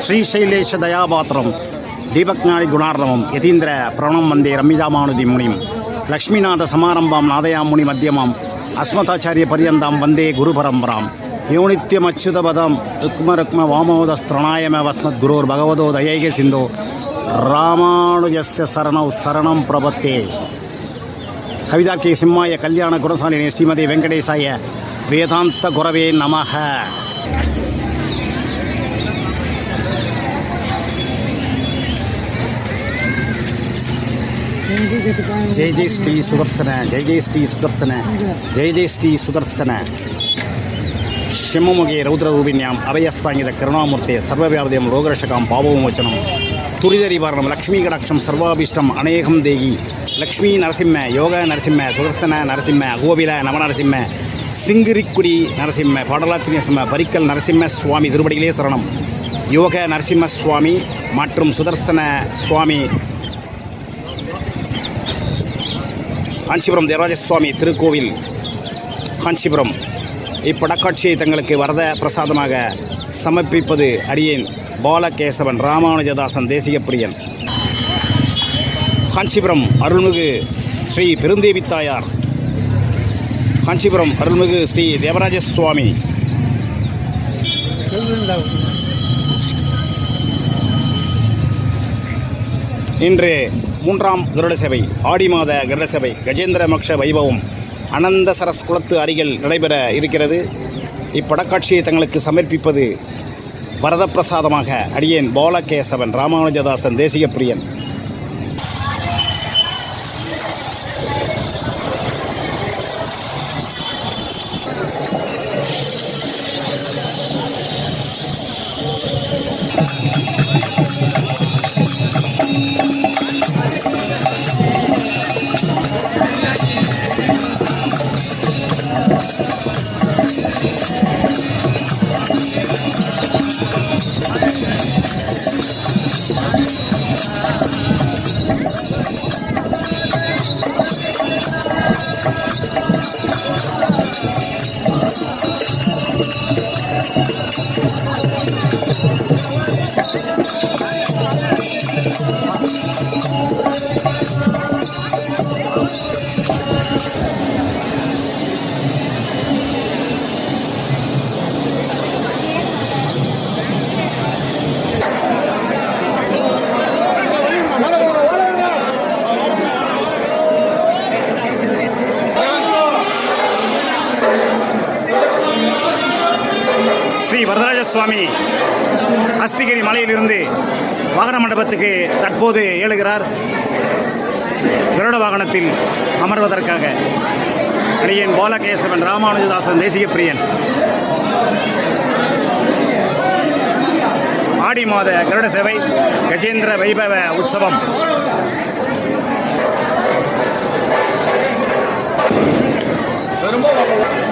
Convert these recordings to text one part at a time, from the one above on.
ஸ்ரீசைலேஷ தயாபாத்திரம் தீபக்ஞானி குணார்தவம் யதீந்திர பிரணம் வந்தே ரம்மிதாமானுதி முனிம் லக்ஷ்மிநாத சமாரம்பாம் நாதயாமுனி மத்தியமாம் அஸ்மதாச்சாரிய பரியந்தாம் வந்தே குரு பரம்பராம் யோனித்யமச்சுதபதம் ருக்மருக்ம வாமோதஸ்திரணாயம வஸ்மத் குரோர் பகவதோ தயைக சிந்தோ ராமானுஜஸ்ய சரணௌ சரணம் பிரபத்தே. கவிதா சிம்மாய கல்யாண குணசாலினே ஸ்ரீமதி வெங்கடேசாய வேதாந்த குரவே நமக. ஜெய ஜெய் ஸ்ரீ சுதர்சன ஜெய ஜெய் ஸ்ரீ சுதர்சன ஜெய ஜெய் ஸ்ரீ சுதர்சன ಶಿವಮೊಗೆ ರೌದ್ರರೂಪಿಣ್ಯಾಂ ಅಭಯಸ್ತಾಂಗಿದ ಕರುಣಾಮೂರ್ತೆ ಸರ್ವವ್ಯಾಪದಂ ರೋಗರಕ್ಷಕಾಂ ಪಾಪವಿಮೋಚನಂ ತುರಿದರಿವಾರಣಂ ಲಕ್ಷ್ಮೀಗಡಾಕ್ಷಂ ಸರ್ವಾಭೀಷ್ಟಂ ಅನೇಕಂ ದೇಗಿ ಲಕ್ಷ್ಮೀ ನರಸಿಂಹ ಯೋಗ ನರಸಿಂಹ ಸುದರ್ಶನ ನರಸಿಂಹ ಗೋವಿಲ ನವನರಸಿಂಹ சிங்கிரிக்குடி நரசிம்ம பாடலாத்தி நரசிம்ம பரிக்கல் நரசிம்ம சுவாமி திருப்படிகளே சரணம் யோக நரசிம்ம சுவாமி மற்றும் சுதர்சன சுவாமி காஞ்சிபுரம் தேவராஜ சுவாமி திருக்கோவில். காஞ்சிபுரம். இப்படக்காட்சியை தங்களுக்கு வரத பிரசாதமாக சமர்ப்பிப்பது அடியேன் பாலகேசவன் ராமானுஜதாசன் தேசிகப்பிரியன். காஞ்சிபுரம் அருள்மிகு ஸ்ரீ பெருந்தேவி தாயார். காஞ்சிபுரம் அருள்மிகு ஸ்ரீ தேவராஜ சுவாமி இன்று மூன்றாம் கருட சேவை ஆடி மாத கருட சேவை கஜேந்திர மக்ஷ வைபவம் அனந்த சரஸ் குளத்து அருகில் நடைபெற இருக்கிறது. இப்படக்காட்சியை தங்களுக்கு சமர்ப்பிப்பது வரதப்பிரசாதமாக அடியேன் பாலகேசவன் ராமானுஜதாசன் தேசிய பிரியன் சுவாமி அஸ்திகிரி மலையிலிருந்து வாகன மண்டபத்துக்கு தற்போது ஏழுகிறார். கருட வாகனத்தில் அமர்வதற்காக அடியன் பாலகேசவன் ராமானுஜதாசன் தேசிய பிரியன் ஆடி மாத கருட சேவை கஜேந்திர வைபவ உற்சவம். பெரும்பாலும்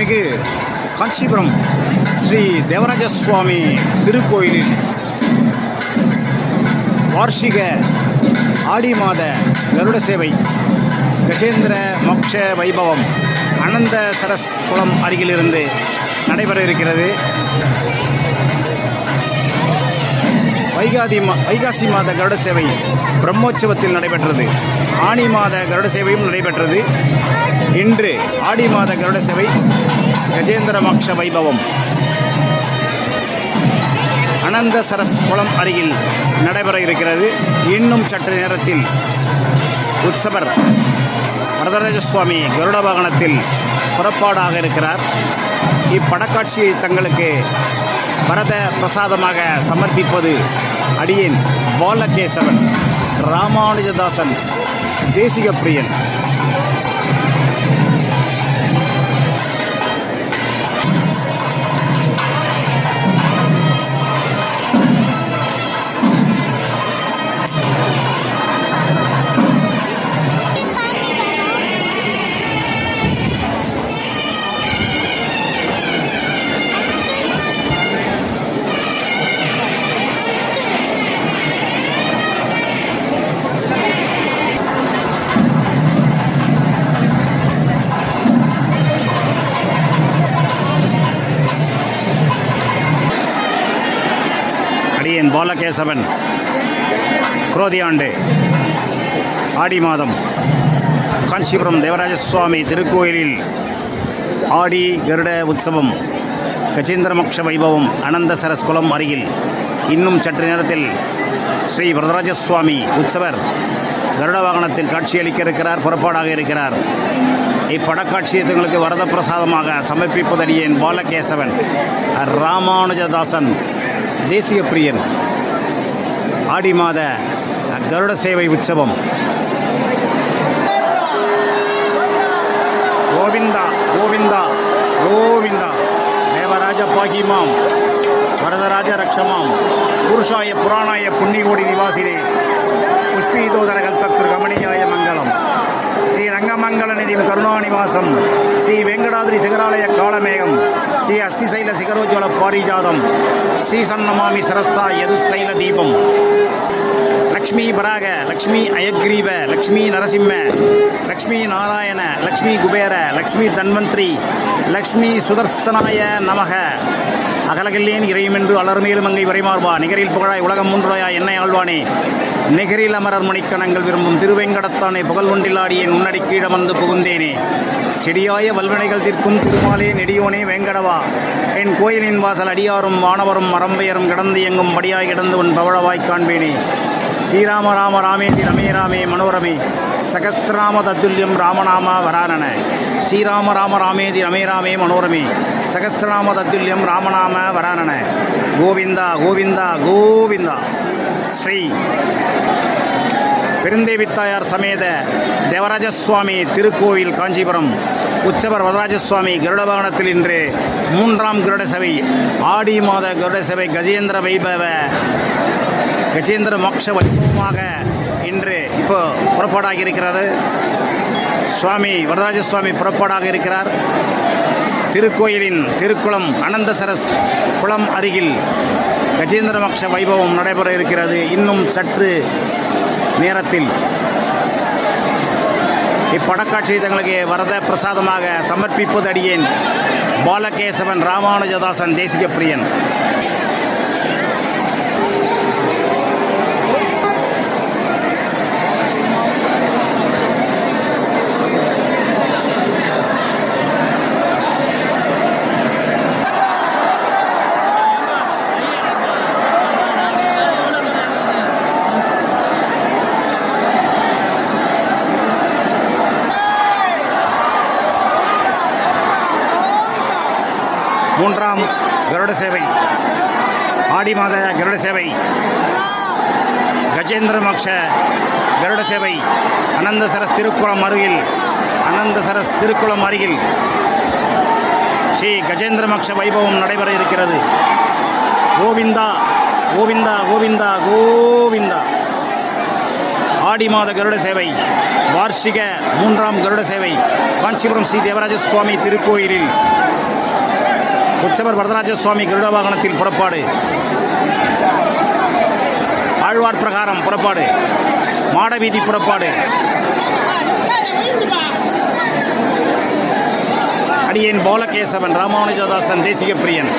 அருள்மிகு காஞ்சிபுரம் ஸ்ரீ தேவராஜ சுவாமி திருக்கோயிலில் வார்ஷிக ஆடி மாத கருட சேவை கஜேந்திர மோட்ச வைபவம் அனந்த சரஸ் குளம் அருகிலிருந்து நடைபெற இருக்கிறது. வைகாதி மா வைகாசி மாத கருட சேவை பிரம்மோற்சவத்தில் நடைபெற்றது. ஆணி மாத கருட சேவையும் நடைபெற்றது. இன்று ஆடி மாத கருட சேவை கஜேந்திர மோட்ச வைபவம். அனந்த சரஸ் குளம் அருகில் நடைபெற இருக்கிறது. இன்னும் சற்று நேரத்தில் உற்சவர் வரதராஜ சுவாமி கருட வாகனத்தில் புறப்பாடாக இருக்கிறார். இப்படக்காட்சியை தங்களுக்கு பரத பிரசாதமாக சமர்ப்பிப்பது அடியேன் பாலகேசவன் ராமானுஜதாசன் தேசிக பிரியன் பாலகேசவன். குரோதி ஆண்டு ஆடி மாதம். காஞ்சிபுரம் தேவராஜ சுவாமி திருக்கோயிலில் ஆடி கருட உற்சவம். கஜேந்திரமோக்ஷ வைபவம் அனந்த சரஸ்குலம் அருகில். இன்னும் சற்று நேரத்தில் ஸ்ரீ வரதராஜ சுவாமி உற்சவர் கருட வாகனத்தில் காட்சியளிக்க இருக்கிறார் புறப்பாடாக இருக்கிறார். இப்படக்காட்சியை தங்களுக்கு வரத பிரசாதமாக சமர்ப்பிப்பதடியேன் பாலகேசவன். ராமானுஜதாசன் தேசிய பிரியன் ஆடி மாத கருட சேவை உற்சவம். கோவிந்தா கோவிந்தா கோவிந்தா. தேவராஜ பாகிமாம் வரதராஜ ரக்ஷமாம் புருஷாய புராணாய புண்ணிகோடி நிவாசினே புஷ்பீதோதர கல்பக்திரு கமணியாய மங்களம் நிதியம் கருணாநிவாசம் ஸ்ரீ வெங்கடாதிரி சிகராலய காலமேகம் ஸ்ரீ அஸ்திசைல சிகரோஜ்வல பாரிஜாதம் ஸ்ரீ சன்னமாமி சரஸ்தா யதுசைல தீபம். லக்ஷ்மி பராக லக்ஷ்மி அயக்ரீவ லக்ஷ்மி நரசிம்ம லக்ஷ்மி நாராயண லக்ஷ்மி குபேர லக்ஷ்மி தன்வந்திரி லக்ஷ்மி சுதர்சனாய நமக. அகலகில்லேன் இறையுமென்று அலர்மேலும் அங்கை வரைமார்பா நிகரில் புகழாய் உலகம் மூன்றுடையா என்னை ஆழ்வானே நிகரில் அமரர் மணிக்கணங்கள் விரும்பும் திருவேங்கடத்தானே புகழ் முன்னடி உன்னடி கீழமந்து புகுந்தேனே. செடியாய வல்வினைகள் திற்கும் திருமாலே நெடியோனே வேங்கடவா. என் கோயிலின் வாசல் அடியாரும் வானவரும் மரம்பெயரும் கிடந்து எங்கும் படியாய் கிடந்து உன் பவழவாய்க் காண்பேனே. ஸ்ரீராம ராம ராமேதி ரமே ராமே மனோரமே சகசிராம தத்துல்யம் ராமநாம வரானன. ஸ்ரீராம ராம ராமேதி ரமே ராமே மனோரமே சகசிரநாம தத்துல்யம் ராமநாம வரானன. கோவிந்தா கோவிந்தா கோவிந்தா. ஸ்ரீ பெருந்தேவித்தாயார் சமேத தேவராஜ சுவாமி திருக்கோவில் காஞ்சிபுரம். உற்சவர் வரதராஜ சுவாமி கருட வாகனத்தில் இன்று மூன்றாம் கருட சபை ஆடி மாத கருட சபை கஜேந்திர வைபவ கஜேந்திர மோட்ச வைபவமாக இன்று இப்போ புறப்பாடாக இருக்கிறார் சுவாமி வரதராஜ சுவாமி புறப்பாடாக இருக்கிறார். திருக்கோயிலின் திருக்குளம் அனந்தசரஸ் குளம் அருகில் கஜேந்திர மோட்ச வைபவம் நடைபெற இருக்கிறது. இன்னும் சற்று நேரத்தில். இப்படக்காட்சி தங்களுக்கு வரத பிரசாதமாக சமர்ப்பிப்பது அடியேன். பாலகேசவன் ராமானுஜதாசன் தேசிக பிரியன் மூன்றாம் கருட சேவை. ஆடி மாத கருட சேவை. கஜேந்திர மோக்ஷ கருட சேவை. அனந்த சரஸ் திருக்குளம் அருகில் அனந்த சரஸ் திருக்குளம் அருகில் ஸ்ரீ கஜேந்திர மோக்ஷ வைபவம் நடைபெற இருக்கிறது. கோவிந்தா கோவிந்தா கோவிந்தா கோவிந்தா. ஆடி மாத கருட சேவை. வார்ஷிக மூன்றாம் கருட சேவை. காஞ்சிபுரம் ஸ்ரீ தேவராஜ சுவாமி திருக்கோயிலில். உற்சவர் வரதராஜ சுவாமி கருட வாகனத்தில் புறப்பாடு. ஆழ்வார் பிரகாரம் புறப்பாடு. மாடவீதி புறப்பாடு. அடியேன் பாலகேசவன் ராமானுஜதாசன் தேசிய பிரியன்